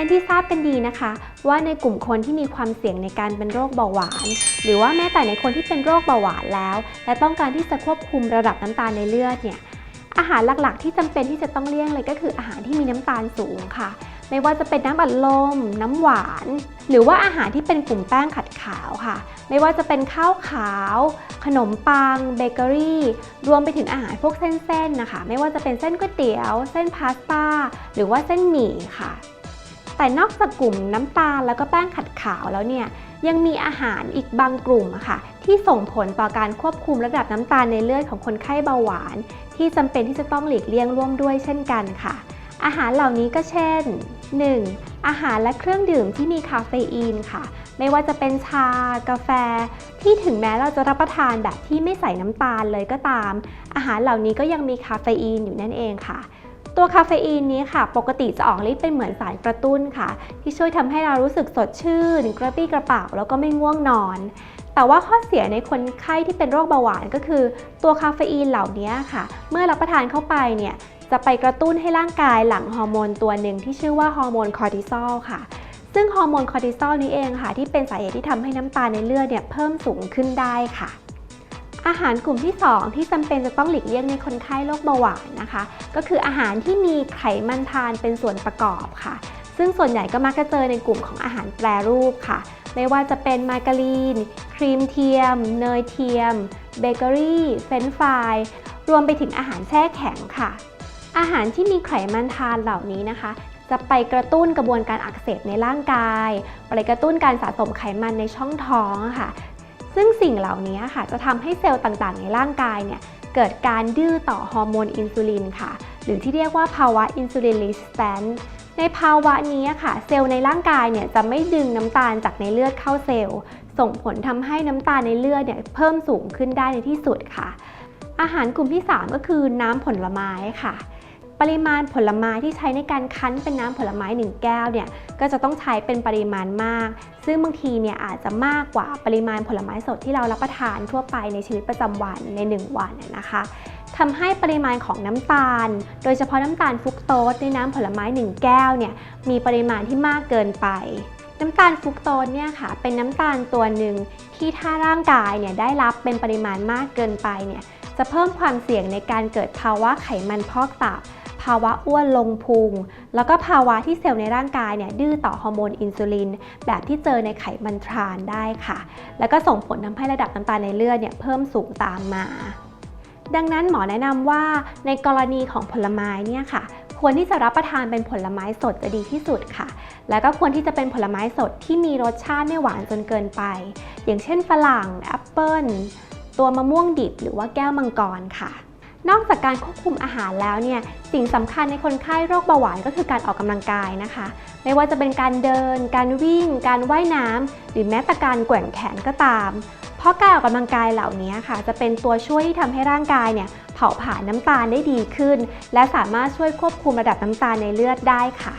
เป็นที่ทราบกันดีนะคะ ว่าในกลุ่มคนที่มีความเสี่ยงในการเป็นโรคเบาหวาน หรือว่าแม้แต่ในคนที่เป็นโรคเบาหวานแล้ว และต้องการที่จะควบคุมระดับน้ำตาลในเลือดเนี่ยอาหารหลักๆ ที่จำเป็นที่จะต้องเลี่ยงเลยก็คืออาหารที่มีน้ำตาลสูงค่ะ ไม่ว่าจะเป็นน้ำอัดลม น้ำหวาน หรือว่าอาหารที่เป็นกลุ่มแป้งขัดขาวค่ะ ไม่ว่าจะเป็นข้าวขาว ขนมปัง เบเกอรี่ รวมไปถึงอาหารพวกเส้นๆนะคะ ไม่ว่าจะเป็นเส้นก๋วยเตี๋ยว เส้นพาสต้า หรือว่าเส้นหมี่ค่ะ แต่นอกจากกลุ่มน้ำตาลแล้วก็แป้งขัดขาวแล้วเนี่ยยังมีอาหารอีกบางกลุ่มอะค่ะ ที่ส่งผลต่อการควบคุมระดับน้ำตาลในเลือดของคนไข้เบาหวาน ที่จำเป็นที่จะต้องหลีกเลี่ยงร่วมด้วยเช่นกันค่ะ อาหารเหล่านี้ก็เช่น 1. อาหารและเครื่องดื่มที่มีคาเฟอีนค่ะ ไม่ว่าจะเป็นชา กาแฟ ที่ถึงแม้เราจะรับประทานแบบที่ไม่ใส่น้ำตาลเลยก็ตาม อาหารเหล่านี้ก็ยังมีคาเฟอีนอยู่นั่นเองค่ะ ตัวคาเฟอีนนี้ค่ะ ปกติจะออกฤทธิ์เป็นเหมือนสารกระตุ้นค่ะ ที่ช่วยทำให้เรารู้สึกสดชื่น กระปรี้กระเป๋าแล้วก็ไม่ง่วงนอน แต่ว่าข้อเสียในคนไข้ที่เป็นโรคเบาหวานก็คือ ตัวคาเฟอีนเหล่านี้ค่ะ เมื่อรับประทานเข้าไปเนี่ยจะไปกระตุ้นให้ร่างกายหลั่งฮอร์โมนตัวหนึ่งที่ชื่อว่าฮอร์โมนคอร์ติซอลค่ะซึ่งฮอร์โมนคอร์ติซอลนี้เองค่ะ ที่เป็นสาเหตุที่ทำให้น้ำตาลในเลือดเนี่ยเพิ่มสูงขึ้นได้ค่ะ อาหารกลุ่มที่ 2 ที่จำเป็นจะต้องหลีกเลี่ยงในคนไข้โรคเบาหวานนะคะ ก็คืออาหารที่มีไขมันทานเป็นส่วนประกอบค่ะ ซึ่งส่วนใหญ่ก็มักจะเจอในกลุ่มของอาหารแปรรูปค่ะ ไม่ว่าจะเป็นมาการีน ครีมเทียม เนยเทียม เบเกอรี่เฟรนฟรายรวมไปถึงอาหารแช่แข็งค่ะ อาหารที่มีไขมันทานเหล่านี้นะคะ จะไปกระตุ้นกระบวนการอักเสบในร่างกาย ไปกระตุ้นการสะสมไขมันในช่องท้องค่ะ ซึ่งสิ่งเหล่านี้ค่ะจะทำให้เซลล์ต่างๆ ในร่างกายเนี่ยเกิดการดื้อต่อฮอร์โมนอินซูลินค่ะ หรือที่เรียกว่าภาวะอินซูลินรีสแตนในภาวะนี้ค่ะ เซลล์ในร่างกายเนี่ยจะไม่ดึงน้ำตาลจากในเลือดเข้าเซลล์ ส่งผลทำให้น้ำตาลในเลือดเนี่ยเพิ่มสูงขึ้นได้ในที่สุดค่ะ อาหารกลุ่มที่ 3 ก็คือน้ำผลไม้ค่ะ ปริมาณผลไม้ที่ใช้ในการคั้นเป็นน้ำผลไม้ 1 แก้วเนี่ยก็จะต้องใช้เป็นปริมาณมาก ซึ่งบางทีเนี่ยอาจจะมากกว่าปริมาณผลไม้สดที่เรารับประทานทั่วไปในชีวิตประจำวันใน 1 วันนะนะคะทำให้ปริมาณของน้ำตาล โดยเฉพาะน้ำตาลฟรุกโตสในน้ำผลไม้ 1 แก้วเนี่ยมีปริมาณที่มากเกินไปน้ำตาลฟรุกโตสเนี่ยค่ะเป็นน้ำตาลตัวหนึ่งที่ถ้าร่างกายเนี่ยได้รับเป็นปริมาณมากเกินไปเนี่ยจะเพิ่มความเสี่ยงในการเกิดภาวะไขมันพอกตับ ภาวะอ้วนลงพุง แล้วก็ภาวะที่เซลล์ในร่างกายเนี่ยดื้อต่อฮอร์โมนอินซูลิน แบบที่เจอในไขมันทรานได้ค่ะ แล้วก็ส่งผลทำให้ระดับน้ำตาลในเลือดเนี่ยเพิ่มสูงตามมา ดังนั้นหมอแนะนำว่าในกรณีของผลไม้เนี่ยค่ะควรที่จะรับประทานเป็นผลไม้สดจะดีที่สุดค่ะ แล้วก็ควรที่จะเป็นผลไม้สดที่มีรสชาติไม่หวานจนเกินไป อย่างเช่นฝรั่งแอปเปิลตัวมะม่วงดิบหรือว่าแก้วมังกรค่ะ นอกจากการควบคุมอาหารแล้วเนี่ยสิ่งสำคัญในคนไข้โรคเบาหวานก็คือการออกกำลังกายนะคะ ไม่ว่าจะเป็นการเดิน การวิ่ง การว่ายน้ำหรือแม้แต่การแกว่งแขนก็ตาม เพราะการออกกำลังกายเหล่านี้ค่ะ จะเป็นตัวช่วยที่ทำให้ร่างกายเนี่ยเผาผลาญน้ำตาลได้ดีขึ้น และสามารถช่วยควบคุมระดับน้ำตาลในเลือดได้ค่ะ